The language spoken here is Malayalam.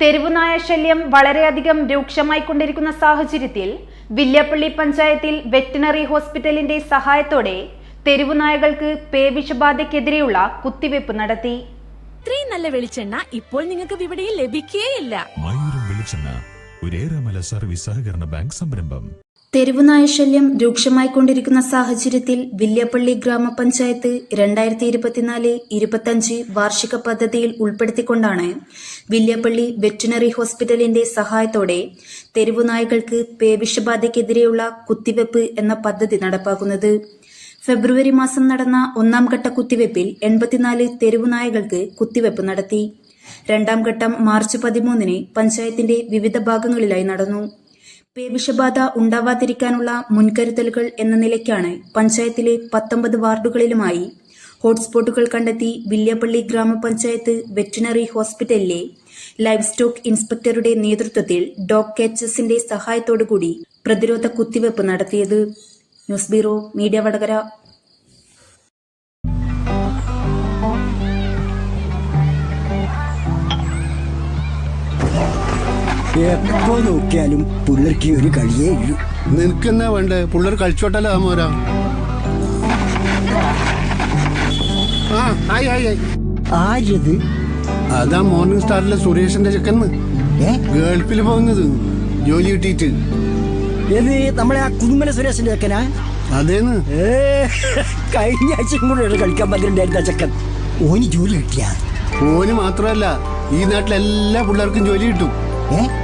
തെരുവുനായ ശല്യം വളരെയധികം രൂക്ഷമായി കൊണ്ടിരിക്കുന്ന സാഹചര്യത്തിൽ വില്യാപ്പള്ളി പഞ്ചായത്തിൽ വെറ്റിനറി ഹോസ്പിറ്റലിന്റെ സഹായത്തോടെ തെരുവുനായകൾക്ക് പേവിഷബാധയ്ക്കെതിരെയുള്ള കുത്തിവയ്പ് നടത്തി. ഇത്രയും നല്ല വെളിച്ചെണ്ണ ഇപ്പോൾ നിങ്ങൾക്ക് വിപണിയിൽ ലഭിക്കുകയില്ല മയൂരം വെളിച്ചെണ്ണ ഒരേറെമല സർവീസ് സഹകരണ ബാങ്ക് സംരംഭം. തെരുവുനായ ശല്യം രൂക്ഷമായിക്കൊണ്ടിരിക്കുന്ന സാഹചര്യത്തിൽ വില്യപ്പള്ളി ഗ്രാമപഞ്ചായത്ത് രണ്ടായിരത്തി ഇരുപത്തിനാല് ഇരുപത്തഞ്ച് വാർഷിക പദ്ധതിയിൽ ഉൾപ്പെടുത്തിക്കൊണ്ടാണ് വില്യപ്പള്ളി വെറ്റിനറി ഹോസ്പിറ്റലിന്റെ സഹായത്തോടെ തെരുവുനായകൾക്ക് പേവിഷബാധയ്ക്കെതിരെയുള്ള കുത്തിവെപ്പ് എന്ന പദ്ധതി നടപ്പാക്കുന്നത്. ഫെബ്രുവരി മാസം നടന്ന ഒന്നാം ഘട്ട കുത്തിവെപ്പിൽ എൺപത്തിനാല് തെരുവുനായകൾക്ക് കുത്തിവെപ്പ് നടത്തി. രണ്ടാം ഘട്ടം മാർച്ച് പതിമൂന്നിന് പഞ്ചായത്തിന്റെ വിവിധ ഭാഗങ്ങളിലായി നടന്നു. പേവിഷബാധ ഉണ്ടാവാതിരിക്കാനുള്ള മുൻകരുതലുകൾ എന്ന നിലയ്ക്കാണ് പഞ്ചായത്തിലെ പത്തൊമ്പത് വാർഡുകളിലുമായി ഹോട്ട്സ്പോട്ടുകൾ കണ്ടെത്തി വില്യപ്പള്ളി ഗ്രാമപഞ്ചായത്ത് വെറ്റിനറി ഹോസ്പിറ്റലിലെ ലൈഫ് സ്റ്റോക്ക് ഇൻസ്പെക്ടറുടെ നേതൃത്വത്തിൽ ഡോഗ് കാച്ചസിന്റെ സഹായത്തോടുകൂടി പ്രതിരോധ കുത്തിവയ്പ് നടത്തിയത്. News bureau media Vadakara. എപ്പോ നോക്കിയാലും പുള്ളർക്ക് ഒരു കളിയേ ഇല്ലു. നിനക്കെന്നാ വേണ്ടേ? പുള്ളർ കളിച്ചോട്ടല്ലോ മോരാ? ആ ആയി ആയി ആയി. ആരത് അതാ മോർണിംഗ് സ്റ്റാറിലെ സുരേഷിന്റെ ചെക്കന്ന് ഏ? ഗൾഫിൽ പോകുന്നത്. ജോലി കിട്ടിയിട്ട്. ഏത് നമ്മളെ ആ കുന്നുമല സുരേഷിന്റെ ചെക്കനാ? അതേന്ന്. ഏ കഴിഞ്ഞ ആഴ്ചയും കൂടെ കളിക്കാൻ പറ്റിണ്ടായിരുന്ന ചെക്കൻ. ഓന് ജോലി കിട്ടിയ? ഓന് മാത്രമല്ല ഈ നാട്ടിലെല്ലാ പിള്ളേർക്കും ജോലി കിട്ടും. ഏ?